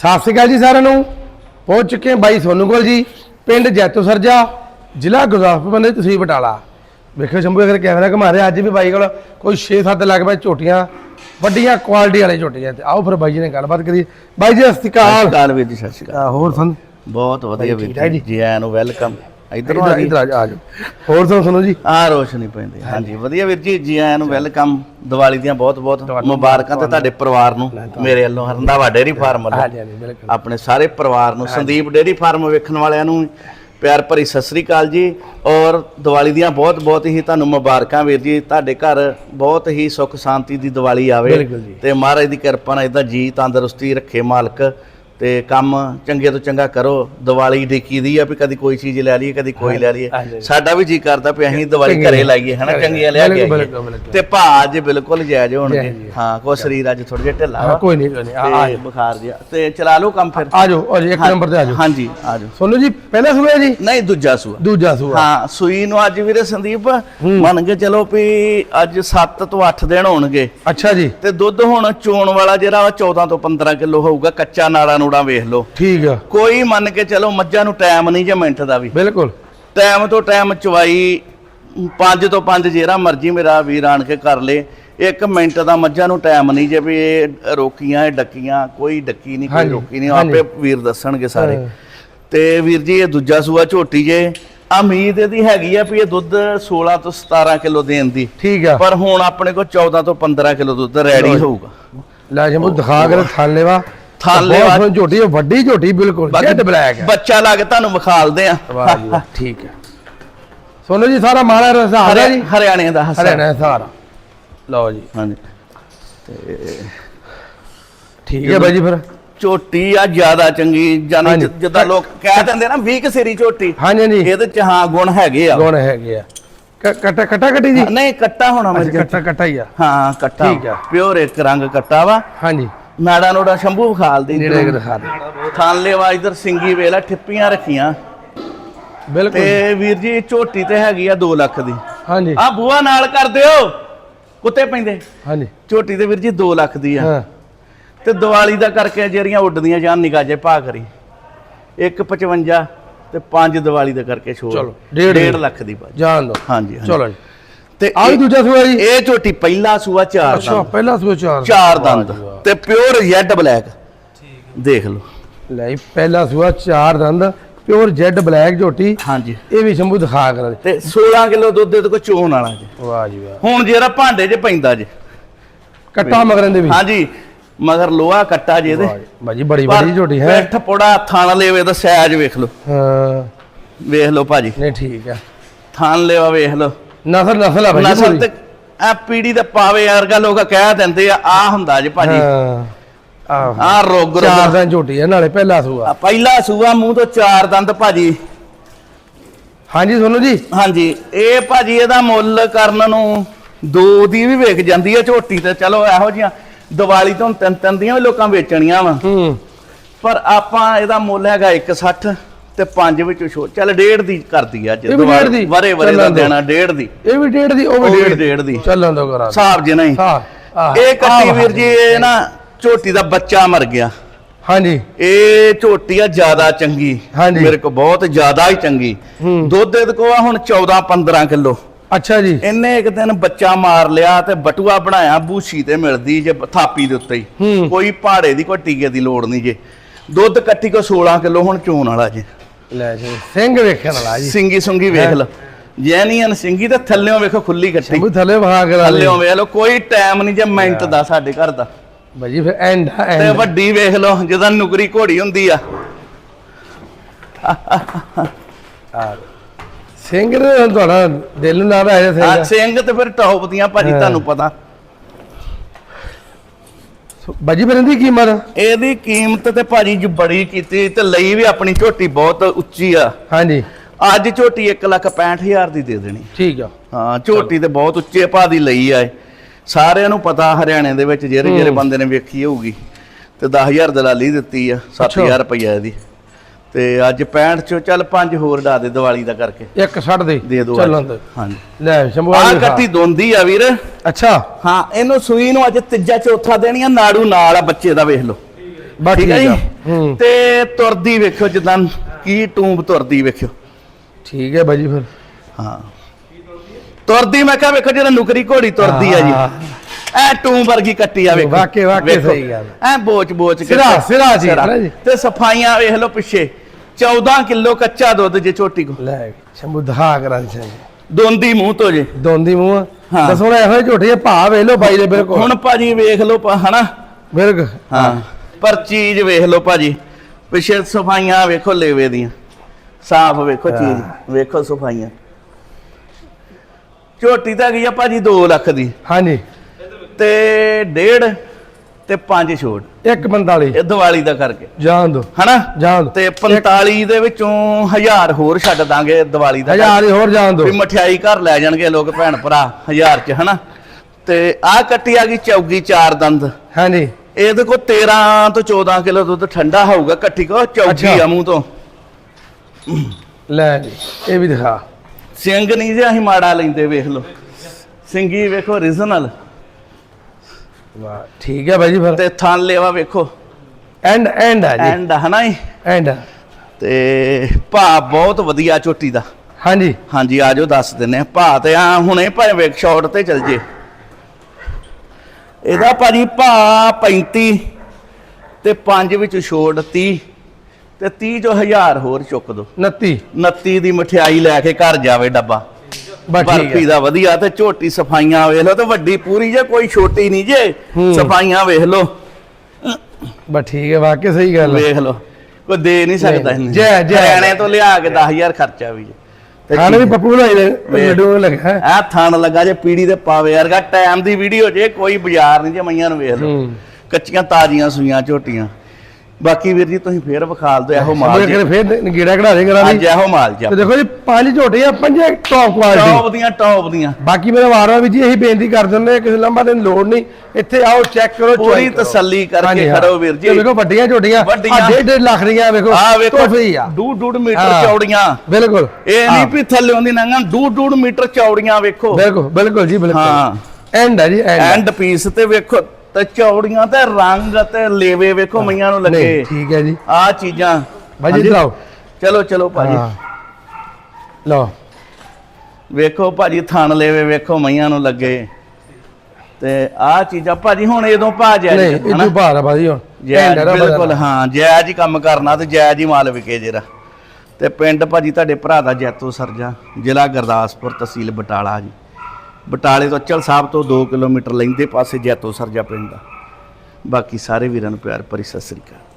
ਸਤਿ ਸ਼੍ਰੀ ਅਕਾਲ ਜੀ ਸਾਰਿਆਂ ਨੂੰ। ਪਹੁੰਚ ਚੁੱਕੇ ਹਾਂ ਬਾਈ ਸੋਨੂ ਕੋਲ ਜੀ ਪਿੰਡ ਜੈਤੋ ਸਰਜਾ ਜ਼ਿਲ੍ਹਾ ਗੁਰਦਾਸਪੁਰ ਬੰਦੇ ਤਹਿਸੀਲ ਬਟਾਲਾ। ਵੇਖੋ ਸ਼ੰਭੂ ਅਗਰ ਕੈਮਰਾ ਘੁਮਾ ਰਿਹਾ ਅੱਜ ਵੀ ਬਾਈ ਕੋਲ ਕੋਈ 6-7 ਲੱਖ ਰੁਪਏ ਝੋਟੀਆਂ ਵੱਡੀਆਂ ਕੁਆਲਿਟੀ ਵਾਲੇ ਝੋਟੀਆਂ ਤੇ। ਆਓ ਫਿਰ ਬਾਈ ਜੀ ਨੇ ਗੱਲਬਾਤ ਕਰੀ ਬਾਈ ਜੀ ਸਤਿ ਸ਼੍ਰੀ ਅਕਾਲ। ਕਾਲ ਵੀਰ ਜੀ ਸਤਿ ਸ਼੍ਰੀ ਅਕਾਲ। ਹੋਰ ਸੁਣ। ਬਹੁਤ ਵਧੀਆ ਵੀਰ ਜੀ? ਜੀ। ਜੀ ਆਇਆਂ ਨੂੰ ਵੈਲਕਮ ਇਧਰੋਂ ਆ ਇਧਰ ਆ ਜਾਓ। ਹੋਰ ਸੁਣ ਸੁਣੋ ਜੀ। ਆ ਰੋਸ਼ਨੀ ਪੈਂਦੀ ਹਾਂਜੀ ਵਧੀਆ ਵੀਰ ਜੀ ਜੀ ਆਇਆਂ ਨੂੰ ਵੈਲਕਮ। ਦੀਵਾਲੀ ਦੀਆਂ ਬਹੁਤ ਬਹੁਤ ਮੁਬਾਰਕਾਂ ਤੇ ਤੁਹਾਡੇ ਪਰਿਵਾਰ ਨੂੰ ਮੇਰੇ ਵੱਲੋਂ ਰੰਧਾਵਾ ਡੇਰੀ ਫਾਰਮ ਵੱਲੋਂ ਹਾਂਜੀ ਹਾਂਜੀ ਬਿਲਕੁਲ। ਆਪਣੇ ਸਾਰੇ ਪਰਿਵਾਰ ਨੂੰ ਸੰਦੀਪ ਡੇਰੀ ਫਾਰਮ ਵੇਖਣ ਵਾਲਿਆਂ ਨੂੰ ਪਿਆਰ ਭਰੀ ਸਤਿ ਸ੍ਰੀ ਅਕਾਲ ਜੀ। ਔਰ ਦੀਵਾਲੀ ਦੀਆਂ ਬਹੁਤ ਬਹੁਤ ਹੀ ਤੁਹਾਨੂੰ ਮੁਬਾਰਕਾਂ ਵੀਰ ਜੀ। ਤੁਹਾਡੇ ਘਰ ਬਹੁਤ ਹੀ ਸੁੱਖ ਸ਼ਾਂਤੀ ਦੀ ਦੀਵਾਲੀ ਆਵੇ। ਤੇ ਮਹਾਰਾਜ ਦੀ ਕਿਰਪਾ ਨਾਲ ਇਦਾਂ ਜੀ ਤੰਦਰੁਸਤੀ ਰੱਖੇ ਮਾਲਕ। ਤੇ ਕੰਮ ਚੰਗੇ ਤੋਂ ਚੰਗਾ ਕਰੋ ਦੀਵਾਲੀ ਡਿੱਕੀ ਦੀ ਆ ਵੀ ਕਦੀ ਕੋਈ ਚੀਜ਼ ਲੈ ਲਈਏ ਕਦੀ ਕੋਈ ਲੈ ਲਈਏ। ਸਾਡਾ ਵੀ ਜੀ ਕਰਦਾ ਵੀ ਅਸੀਂ ਦੀਵਾਲੀ ਘਰੇ ਲਾਈਏ ਹਨਾ। ਚੰਗੀਆਂ ਲਿਆ ਕੇ। ਤੇ ਭਾ ਅੱਜ ਬਿਲਕੁਲ ਜਾਇਜ਼ ਹੋਣਗੇ ਹੀ ਕੋ ਸਰੀਰ ਅੱਜ ਥੋੜਾ ਜਿਹਾ ਢਿੱਲਾ ਵਾ। ਕੋਈ ਨਹੀਂ ਆ ਆ ਬੁਖਾਰ ਜਿਹਾ। ਤੇ ਚਲਾ ਲਓ ਕੰਮ ਫਿਰ। ਆ ਜਾਓ ਆ ਜਾਓ ਇੱਕ ਨੰਬਰ ਤੇ ਆ ਜਾਓ। ਹਾਂਜੀ ਆ ਜਾਓ। ਸੋਨੂ ਜੀ ਪਹਿਲਾ ਸੂਆ ਜੀ? ਨਹੀਂ ਦੂਜਾ ਸੂਆ। ਦੂਜਾ ਸੂਆ। ਹਾਂ ਸੂਈ ਨੂੰ ਅੱਜ ਵੀਰੇ ਸੰਦੀਪ ਮੰਨ ਕੇ ਚਲੋ ਵੀ ਅੱਜ 7 ਤੋਂ 8 ਦਿਨ ਹੋਣਗੇ। ਅੱਛਾ ਜੀ। ਤੇ ਦੁੱਧ ਹੁਣ ਚੋਣ ਵਾਲਾ ਜਿਹੜਾ ਵਾ 14 ਤੋਂ 15 ਕਿਲੋ ਹੋਊਗਾ ਕੱਚਾ ਨਾੜਾ ਨੂੜਾ ਵੇਖ ਲਓ। ਠੀਕ ਆ। ਕੋਈ ਮੰਨ ਕੇ ਚਲੋ ਮੱਝਾਂ ਨੂੰ ਟਾਈਮ ਨਹੀਂ ਜੇ ਮਿੰਟ ਦਾ ਵੀ। ਬਿਲਕੁਲ। ਟਾਈਮ ਤੋਂ ਟਾਈਮ ਚਵਾਈ 5 ਤੋਂ 5 ਜਿਹੜਾ ਮਰਜ਼ੀ ਮੇਰਾ ਵੀਰ ਆਣ ਕੇ ਕਰ ਲੇ। ਇੱਕ ਮਿੰਟ ਦਾ ਮੱਝਾਂ ਨੂੰ ਟਾਈਮ ਨਹੀਂ ਜੇ ਵੀ ਇਹ ਰੋਕੀਆਂ ਇਹ ਡੱਕੀਆਂ ਕੋਈ ਡੱਕੀ ਨਹੀਂ ਕੋਈ ਰੋਕੀ ਨਹੀਂ। ਆਪੇ ਵੀਰ ਦੱਸਣਗੇ ਸਾਰੇ। ਤੇ ਵੀਰ ਜੀ ਇਹ ਦੂਜਾ ਸੂਆ ਝੋਟੀ ਜੇ ਉਮੀਦ ਇਹਦੀ ਹੈਗੀ ਆ ਵੀ ਇਹ ਦੁੱਧ 16 ਤੋਂ 17 ਕਿਲੋ ਦੇਣ ਦੀ। ਠੀਕ ਆ। ਪਰ ਹੁਣ ਆਪਣੇ ਕੋਲ 14 ਤੋਂ 15 ਕਿਲੋ ਦੁੱਧ ਰੈਡੀ ਹੋਊਗਾ। ਲੈ ਜੰਬੂ ਦਿਖਾ ਕੇ ਥਾਲ ਥਣ ਬਹੁਤ। ਸੋਹਣੀ ਝੋਟੀ ਆ, ਵੱਡੀ ਝੋਟੀ ਬਿਲਕੁਲ ਜੈਡ ਬਲੈਕ ਹੈ। ਬੱਚਾ ਲਾ ਕੇ ਤੁਹਾਨੂੰ ਵਿਖਾਲਦੇ ਆ ਵਾਹ ਜੀ ਵਾਹ, ਠੀਕ ਹੈ। ਸੋਨੂ ਜੀ ਸਾਰਾ ਮਾਰਾ ਰਸਾ ਆ ਰਿਹਾ ਜੀ? ਹਰਿਆਣੇ ਦਾ ਹਸਾ। ਹਰਿਆਣਾ ਦਾ ਸਾਰਾ। ਲਓ ਜੀ। ਹਾਂਜੀ। ਠੀਕ ਹੈ ਬਾਈ ਜੀ ਫਿਰ? ਝੋਟੀ ਆ ਜ਼ਿਆਦਾ ਚੰਗੀ ਜਾਨੀ ਹਾਂਜੀ। ਜਿੱਦਾਂ ਲੋਕ ਕਹਿ ਦਿੰਦੇ ਨਾ 20 ਕਸੇਰੀ ਝੋਟੀ। ਹਾਂਜੀ ਹਾਂਜੀ। ਇਹਦੇ ਚ ਹਾਂ ਗੁਣ ਹੈਗੇ ਆ। ਗੁਣ ਹੈਗੇ ਆ। ਕ- ਕੱਟਾ ਕੱਟਾ ਕੱਟੀ ਜੀ? ਨਹੀਂ ਕੱਟਾ ਹੋਣਾ ਮੇਰੇ ਕੱਟਾ ਕੱਟਾ ਹੀ ਆ। ਹਾਂ ਕੱਟਾ। ਠੀਕ ਆ। ਪਿਓਰ ਇੱਕ ਰੰਗ ਕੱਟਾ ਵਾ। ਹਾਂਜੀ। ਨਾੜਾ ਨੋੜਾ ਸ਼ੰਭੂ ਵਿਖਾਲ ਦੇ ਨੇੜੇ ਕੇ ਦਿਖਾ ਦੇ। ਥਾਲੇ ਵਾ ਇਧਰ ਸਿੰਗੀ ਵੇਲਾ ਠਿੱਪੀਆਂ ਰੱਖੀਆਂ। ਬਿਲਕੁਲ। ਤੇ ਵੀਰ ਜੀ ਝੋਟੀ ਤੇ ਹੈਗੀ ਆ 2 ਲੱਖ ਦੀ। ਹਾਂਜੀ। ਆ ਬੂਆ ਨਾਲ ਕਰ ਦਿਓ। ਕੁੱਤੇ ਪੈਂਦੇ। ਹਾਂਜੀ। ਝੋਟੀ ਤੇ ਵੀਰ ਜੀ 2 ਲੱਖ ਦੀ ਆ। ਤੇ ਦੀਵਾਲੀ ਦਾ ਕਰਕੇ ਜਿਹੜੀਆਂ ਉੱਡਦੀਆਂ ਜਾਨ ਨਿਗਾਹ ਜੇ ਭਾ ਕਰੀ। 155 ਤੇ 5 ਦੀਵਾਲੀ ਦਾ ਕਰਕੇ ਛੋੜ ਚਲੋ, ਡੇਢ 1.5 ਲੱਖ ਦੀ ਬਾਜੀ ਜਾਣ ਦੋ ਹਾਂਜੀ ਹਾਂਜੀ। ਚਲੋ ਜੀ। ਤੇ ਆ ਵੀ ਦੂਜਾ ਸੂਆ ਜੀ। ਇਹ ਝੋਟੀ ਪਹਿਲਾ ਸੂਆ ਚਾਰ ਅੱਛਾ ਦੰਦ। ਪਹਿਲਾ ਸੂਆ ਚਾਰ ਚਾਰ ਦੰਦ। ਤੇ ਪਿਓਰ ਜੈਡ ਬਲੈਕ ਦੇਖ ਲਓ। ਲੈ ਪਹਿਲਾ ਸੂਆ ਚਾਰ ਦੰਦ। ਪਿਓਰ ਜੈਡ ਬਲੈਕ ਝੋਟੀ। ਹਾਂਜੀ। ਇਹ ਵੀ ਸ਼ੰਭੂ ਦਿਖਾ ਕਰ ਤੇ 16 ਕਿਲੋ ਦੁੱਧ ਇਹਦੇ ਕੋਲ ਚੋਣ ਵਾਲਾ ਜੀ। ਵਾਹ ਜੀ ਵਾਹ। ਹੁਣ ਜਿਹੜਾ ਭਾਂਡੇ 'ਚ ਪੈਂਦਾ ਜੀ। ਕੱਟਾ ਮਗਰਨ ਦੇ ਵੀ। ਹਾਂਜੀ ਮਗਰ ਲੋਹਾ ਕੱਟਾ ਜੀ ਇਹਦੇ। ਵਾਹ ਜੀ, ਬਾਜੀ ਬੜੀ ਵੱਡੀ ਝੋਟੀ ਹੈ। ਪਿੱਠ ਪੋੜਾ ਥਣ ਲੇਵੇ ਦਾ ਸਾਈਜ਼ ਵੇਖ ਲਓ। ਹਾਂ। ਵੇਖ ਲਓ ਭਾਜੀ। ਨਹੀਂ ਠੀਕ ਹੈ। ਥਣ ਲੇਵਾ ਵੇਖ ਲਓ। ਨਸਲ ਨਸਲ ਆ ਬਾਈ ਨਸਲ ਤੇ ਆ ਪੀੜੀ ਦਾ ਪਾਵੇ ਵਰਗਾ ਲੋਕ ਕਹਿ ਦਿੰਦੇ ਆ ਆ ਹੁੰਦਾ ਜੀ ਭਾਜੀ। ਹਾਂ ਆਹ ਆ ਰੋਗ ਚਾਰ ਰੋਗ ਦਿਨ ਝੋਟੀ ਹੈ ਨਾਲੇ ਪਹਿਲਾ ਸੂਆ। ਆ ਪਹਿਲਾ ਸੂਆ ਮੂੰਹ ਤੋਂ ਚਾਰ ਦੰਦ ਭਾਜੀ। ਹਾਂਜੀ ਸੋਨੂ ਜੀ? ਹਾਂਜੀ ਇਹ ਭਾਜੀ ਇਹਦਾ ਮੁੱਲ ਕਰਨ ਨੂੰ ਦੋ ਦੀ ਵੀ ਵੇਖ ਜਾਂਦੀ ਹੈ ਝੋਟੀ ਤੇ। ਚਲੋ ਇਹੋ ਜੀਆਂ ਦੀਵਾਲੀ ਤੋਂ ਤਿੰਨ ਤਿੰਨ ਦੀਆਂ ਵੀ ਲੋਕਾਂ ਵੇਚਣੀਆਂ ਵਾ। ਹੂੰ। ਪਰ ਆਪਾਂ ਇਹਦਾ ਮੁੱਲ ਹੈਗਾ 160 ਤੇ 5 ਵਿੱਚੋਂ ਛੋੜ ਚੱਲ ਡੇਢ ਦੀ ਕਰਦੀ ਅੱਜ ਇਹ ਵੀ ਡੇਢ ਦੀ? ਵਰੇ ਵਰੇ ਦਾ ਚੱਲਣ ਦਿਓ। ਦੇਣਾ ਡੇਢ ਦੀ। ਇਹ ਵੀ ਡੇਢ ਦੀ ਉਹ ਉਹ ਵੀ ਵੀ ਡੇਢ ਡੇਢ ਦੀ। ਚੱਲਣ ਦੋ। ਕਰਾ ਹਿਸਾਬ ਜੇ ਨਹੀਂ। ਹਾਂ ਇਹ ਕੱਟੀ ਵੀਰ ਜੀ ਇਹ ਨਾ ਝੋਟੀ ਦਾ ਬੱਚਾ ਮਰ ਗਿਆ। ਹਾਂਜੀ। ਇਹ ਝੋਟੀ ਆ ਜ਼ਿਆਦਾ ਚੰਗੀ। ਹਾਂਜੀ। ਮੇਰੇ ਕੋ ਬਹੁਤ ਜ਼ਿਆਦਾ ਹੀ ਚੰਗੀ। ਹੂੰ। ਦੁੱਧ ਇਹਦੇ ਕੋ ਆ ਹੁਣ 14 15 ਕਿਲੋ। ਅੱਛਾ ਜੀ। ਇਹਨੇ ਇੱਕ ਦਿਨ ਬੱਚਾ ਮਾਰ ਲਿਆ ਤੇ ਬਟੂਆ ਬਣਾਇਆ ਬੂਸ਼ੀ ਤੇ ਮਿਲਦੀ ਜੇ ਥਾਪੀ ਦੇ ਉੱਤੇ ਹੀ। ਹੂੰ। ਕੋਈ ਪਹਾੜੇ ਦੀ ਕੋਈ ਟੀਕੇ ਦੀ ਲੋੜ ਨਹੀਂ ਜੇ। ਦੁੱਧ ਕੱਟੀ ਕੋ 16 ਕਿਲੋ ਹੁਣ ਚੋਣ ਵਾਲਾ ਜੇ। ਲੈ ਜੀ ਸਿੰਘ ਵੇਖਣ ਵਾਲਾ ਜੀ। ਸਿੰਗੀ ਸੁੰਗੀ ਵੇਖ ਲ ਜੈਨੀਅਨ ਸਿੰਗੀ ਤੇ ਥੱਲਿਓਂ ਵੇਖੋ ਖੁੱਲੀ ਕੱਟੀ ਸ਼ੰਭੂ ਥੱਲੇ ਵਹਾ ਕੇ ਲਾ ਥੱਲਿਓਂ ਵੇਖ ਲਓ ਕੋਈ ਟਾਈਮ ਨਹੀਂ ਜੇ ਮਿੰਟ ਦਾ ਸਾਡੇ ਘਰ ਦਾ। ਬਾਜੀ ਫਿਰ ਐਂਡ ਤੇ ਵੱਡੀ ਵੇਖ ਲਓ ਜਿਹਦਾ ਨੁਕਰੀ ਘੋੜੀ ਹੁੰਦੀ ਆ। ਸਿੰਘ ਤੁਹਾਡਾ ਦਿਲ ਨੂੰ ਨਾ ਰਹਿ ਆ ਸਿੰਘ। ਸਿੰਘ ਤੇ ਫਿਰ ਟੌਪ ਦੀਆਂ ਭਾਜੀ। ਤੁਹਾਨੂੰ ਪਤਾ। ਬਾਜੀ ਫਿਰ ਇਹਦੀ ਕੀਮਤ? ਇਹਦੀ ਕੀਮਤ ਤੇ ਭਾਜੀ ਜੀ ਬੜੀ ਕੀਤੀ ਤੇ ਲਈ ਵੀ ਆਪਣੀ ਝੋਟੀ ਬਹੁਤ ਉੱਚੀ ਆ। ਹਾਂਜੀ। ਅੱਜ ਝੋਟੀ 165000 ਦੀ ਦੇ ਦੇਣੀ। ਠੀਕ ਆ। ਹਾਂ ਝੋਟੀ ਤੇ ਬਹੁਤ ਉੱਚੇ ਭਾਅ ਦੀ ਲਈ ਆ। ਸਾਰਿਆਂ ਨੂੰ ਪਤਾ ਹਰਿਆਣੇ ਦੇ ਵਿੱਚ ਜਿਹੜੇ ਜਿਹੜੇ ਬੰਦੇ ਨੇ ਵੇਖੀ ਹੋਊਗੀ। ਤੇ 10000 ਦਲਾਲੀ ਦਿੱਤੀ ਆ 7000 ਰੁਪਈਆ ਇਹਦੀ। ਤੇ ਅੱਜ 65 ਚੋਂ ਚੱਲ ਪੰਜ ਹੋਰ ਡਾ ਦੇ ਦੀਵਾਲੀ ਦਾ ਕਰਕੇ। ਇੱਕ ਛੱਡ ਦੇ। ਦੇ ਦੋ ਚੱਲਣ ਤੇ ਹਾਂਜੀ। ਲੈ ਸ਼ੰਭੂ ਆ। ਕੱਟੀ ਦੋਂਦੀ ਆ ਵੀਰ। ਅੱਛਾ। ਹਾਂ ਇਹਨੂੰ ਸੂਈ ਨੂੰ ਅੱਜ ਤੀਜਾ ਚੌਥਾ ਦੇਣੀ ਆ ਨਾੜੂ ਨਾਲ ਆ ਬੱਚੇ ਦਾ ਵੇਖ ਲਓ। ਠੀਕ ਹੈ। ਜੀ। ਤੇ ਤੁਰਦੀ ਵੇਖਿਓ ਜਿੱਦਾਂ ਕੀ ਟੂੰਬ ਤੁਰਦੀ ਵੇਖਿਓ। ਠੀਕ ਹੈ ਬਾਈ ਜੀ ਫਿਰ। ਹਾਂ। ਤੁਰਦੀ ਮੈਂ ਕਿਹਾ ਵੇਖੋ ਜਿਹੜਾ ਨੁਕਰੀ ਘੋੜੀ ਤੁਰਦੀ ਆ ਜੀ। ਐ ਟੂੰ ਵਰਗੀ ਕੱਟੀ ਆ ਵੇਖੋ। ਵਾਕਈ ਵੇਖੋ। ਸਹੀ ਗੱਲ ਐ ਬੋਚ ਬੋਚ ਕੇ ਸਿਰਾ- ਸਿਰਾ ਜੀ, ਜੀ? ਤੇ ਸਫਾਈਆਂ ਵੇਖ ਲਓ ਪਿੱਛੇ। 14 ਕਿਲੋ ਕੱਚਾ ਦੁੱਧ ਜੇ ਛੋਟੀ ਕੋ ਲੈ ਸ਼ੰਭੂ ਦਿਖਾ ਕਰਾਂ ਜੀ। ਦੋਂਦੀ ਮੂੰਹ ਤੋਂ ਜੇ। ਦੋਂਦੀ ਮੂੰਹ ਹਾਂ। ਦੱਸੋ ਹੁਣ ਇਹੋ ਝੋਟੇ ਭਾ ਵੇਖ ਲਓ ਬਾਈ ਦੇ ਬਿਲਕੁਲ। ਹੁਣ ਭਾਜੀ ਵੇਖ ਲਓ ਹਨਾ? ਬਿਲਕੁਲ ਹਾਂ। ਪਰ ਚੀਜ਼ ਵੇਖ ਲਓ ਭਾਜੀ। ਪਿੱਛੇ ਸਫਾਈਆਂ ਵੇਖੋ ਲੇਵੇ ਦੀਆਂ। ਸਾਫ਼ ਵੇਖੋ ਚੀਜ਼। ਵੇਖੋ ਸਫਾਈਆਂ। ਝੋਟੀ ਤਾਂ ਗਈ ਆ ਭਾਜੀ 2 ਲੱਖ ਦੀ। ਹਾਂਜੀ। ਤੇ ਡੇਢ ਤੇ 5 ਛੋੜ। 145 ਇਹ ਦੀਵਾਲੀ ਦਾ ਕਰਕੇ। ਜਾਣ ਦੋ। ਹਨਾ? ਜਾਣ ਦੋ। ਤੇ 45 ਦੇ ਵਿੱਚੋਂ 1000 ਹੋਰ ਛੱਡ ਦਾਂਗੇ ਦੀਵਾਲੀ ਦਾ ਹਜ਼ਾਰ ਹੀ ਹੋਰ ਜਾਣ ਦੋ। ਵੀ ਮਠਿਆਈ ਘਰ ਲੈ ਜਾਣਗੇ ਲੋਕ ਭੈਣ ਭਰਾ 1000 ਚ ਹਨਾ? ਤੇ ਆਹ ਕੱਟੀ ਆ ਗਈ ਚੌਗੀ ਚਾਰ ਦੰਦ। ਹਾਂਜੀ। ਇਹਦੇ ਕੋ 13 ਤੋਂ 14 ਕਿਲੋ ਦੁੱਧ ਠੰਡਾ ਹੋਊਗਾ ਕੱਟੀ ਕੋ ਚੌਗੀ। ਆ ਮੂੰਹ ਤੋਂ। ਲੈ ਜੀ ਇਹ ਵੀ ਦਿਖਾ। ਸਿੰਘ ਨਹੀਂ ਜੇ ਅਸੀਂ ਮਾੜਾ ਲੈਂਦੇ ਵੇਖ ਲਓ। ਸਿੰਗੀ ਵੇਖੋ ਰੀਜਨਲ ਵਾਹ ਠੀਕ ਹੈ ਬਾਈ ਜੀ ਫਿਰ। ਤੇ ਥਣ ਲੇਵਾ ਵੇਖੋ। ਐਂਡ ਐਂਡ ਹੈ ਜੀ। ਐਂਡ ਹਨਾ ਜੀ? ਐਂਡ ਤੇ ਭਾ ਬਹੁਤ ਵਧੀਆ ਝੋਟੀ ਦਾ। ਹਾਂਜੀ। ਹਾਂਜੀ ਆਜੋ ਦੱਸ ਦਿੰਨੇ ਆ ਭਾ ਤੇ ਆ ਹੁਣੇ ਭਾਵੇਂ ਵੇਕ ਸ਼ਾਟ ਤੇ ਚੱਲ ਜੇ। ਇਹਦਾ ਭਾਜੀ ਭਾ 35 ਤੇ 5 ਵਿੱਚ ਛੋੜ 30 ਤੇ 30 ਜੋ 1000 ਹੋਰ ਚੁੱਕ ਦੋ। 29 29 ਦੀ ਮਠਿਆਈ ਲੈ ਕੇ ਘਰ ਜਾਵੇ ਡੱਬਾ। ਬਰਫੀ ਦਾ ਵਧੀਆ ਤੇ ਝੋਟੀ ਸਫਾਈਆਂ ਵੇਖ ਲਓ ਤੇ ਵੱਡੀ ਪੂਰੀ ਜੇ ਕੋਈ ਛੋਟੀ ਨਹੀਂ ਜੇ। ਸਫਾਈਆਂ ਵੇਖ ਲਓ। ਬਸ ਠੀਕ ਹੈ ਵਾਕਿਆ ਸਹੀ ਗੱਲ ਹੈ ਵੇਖ ਲਓ ਕੋਈ ਦੇ ਨਹੀਂ ਸਕਦਾ ਇਹਨੂੰ ਜੈ- ਜੈ। ਹਰਿਆਣੇ ਤੋਂ ਲਿਆ ਕੇ 10000 ਖਰਚਾ ਵੀ ਜੇ। ਖਾਣੇ ਵੀ ਪੱਪੂ ਲਾਈ ਦੇ। ਲੱਡੂ ਲੱਗਾ। ਆ ਥਣ ਲੱਗਾ ਜੇ ਪੀੜੀ ਤੇ ਪਾਵੇ ਵਰਗਾ ਟਾਈਮ ਦੀ ਵੀਡੀਓ ਜੇ ਕੋਈ ਬਾਜ਼ਾਰ ਨਹੀਂ ਜੇ ਮਈਆਂ ਨੂੰ ਵੇਖ ਲਓ। ਕੱਚੀਆਂ ਤਾਜ਼ੀਆਂ ਸੂਈਆਂ ਝੋਟੀਆਂ। ਬਾਕੀ ਵੀਰ ਜੀ ਤੁਸੀਂ ਫੇਰ ਵਿਖਾਲ ਦਿਓ ਇਹੋ ਮਾਲ ਜੀ। ਫਿਰ ਨਗੀੜਾ ਕਢਾ ਦੇ ਕਰਾਂ ਅੱਜ ਇਹੋ ਮਾਲ ਜੀ ਤੇ ਦੇਖੋ ਜੀ ਪੰਜ ਝੋਟੀਆਂ ਪੰਜੇ ਟੌਪ ਕੁਆਲਿਟੀ ਟੌਪ ਦੀਆਂ ਟੌਪ ਦੀਆਂ। ਬਾਕੀ ਮੇਰਾ ਵਾਰ ਵਾਰ ਵੀ ਜੀ ਇਹੀ ਬੇਨਤੀ ਕਰ ਦਿੰਦੇ ਕਿਸੇ ਲੰਬਾ ਦਿਨ ਲੋੜ ਨਹੀਂ। ਇੱਥੇ ਆਓ ਚੈੱਕ ਕਰੋ ਪੂਰੀ। ਤਸੱਲੀ ਕਰਕੇ। ਖੜੋ ਵੀਰ ਜੀ। ਵੇਖੋ ਵੱਡੀਆਂ ਝੋਟੀਆਂ। ਆ ਡੇਢ ਡੇਢ ਲੱਖ ਦੀਆਂ ਵੇਖੋ ਆ ਵੇਖੋ ਤੋਹਫੇ ਹੀ ਆ। ਡੂ ਡੂਡ ਮੀਟਰ। ਚੌੜੀਆਂ। ਬਿਲਕੁਲ। ਇਹ ਨਹੀਂ ਵੀ ਥੱਲੇ ਦੀ ਨੰਗਾ ਡੂ ਡੂਡ ਮੀਟਰ ਚੌੜੀਆਂ ਵੇਖੋ। ਬਿਲਕੁਲ ਬਿਲਕੁਲ ਜੀ ਬਿਲਕੁਲ। ਹਾਂ। ਐਂਡ ਹੈ ਜੀ ਐਂਡ ਐਂਡ ਪੀਸ ਤੇ ਵੇਖੋ ਤੇ ਚੌੜੀਆਂ ਤੇ ਰੰਗ ਤੇ ਲੇਵੇ ਵੇਖੋ ਮਈਆਂ ਨੂੰ ਲੱਗੇ। ਨਹੀਂ ਠੀਕ ਹੈ ਜੀ। ਆ ਚੀਜ਼ਾਂ। ਭਾਜੀ ਹਾਂਜੀ। ਇੱਧਰ ਆਓ ਚਲੋ ਚਲੋ ਭਾਜੀ। ਹਾਂ। ਲਓ। ਵੇਖੋ ਭਾਜੀ ਥਣ ਲੇਵੇ ਵੇਖੋ ਮਈਆਂ ਨੂੰ ਲੱਗੇ। ਤੇ ਆਹ ਚੀਜ਼ਾਂ ਭਾਜੀ ਹੁਣ ਇਦੋਂ ਭਾ ਨਹੀਂ ਜਾਇਜ਼ ਇਹ ਤੋਂ ਭਾਰ ਆ ਭਾਜੀ ਹੁਣ ਜਾਇਜ਼ ਆ ਬਿਲਕੁਲ ਹਾਂ ਜਾਇਜ਼ ਹੀ ਕੰਮ ਕਰਨਾ ਤੇ ਜਾਇਜ਼ ਹੀ ਮਾਲ ਵਿਕੇ ਜੇਰਾ। ਤੇ ਪਿੰਡ ਭਾਜੀ ਤੁਹਾਡੇ ਭਰਾ ਦਾ ਜੈਤੋ ਸਰਜਾ ਜ਼ਿਲ੍ਹਾ ਗੁਰਦਾਸਪੁਰ ਤਹਿਸੀਲ ਬਟਾਲਾ ਜੀ। ਬਟਾਲੇ ਤੋਂ ਅਚਲ ਸਾਹਿਬ ਤੋਂ 2 ਕਿਲੋਮੀਟਰ ਲੈਂਦੇ ਪਾਸੇ ਜੈਤੋ ਸਰਜਾ ਪਿੰਡ ਦਾ। ਬਾਕੀ ਸਾਰੇ ਵੀਰਾਂ ਨੂੰ ਪਿਆਰ ਭਰੀ ਸਤਿ ਸ੍ਰੀ ਅਕਾਲ।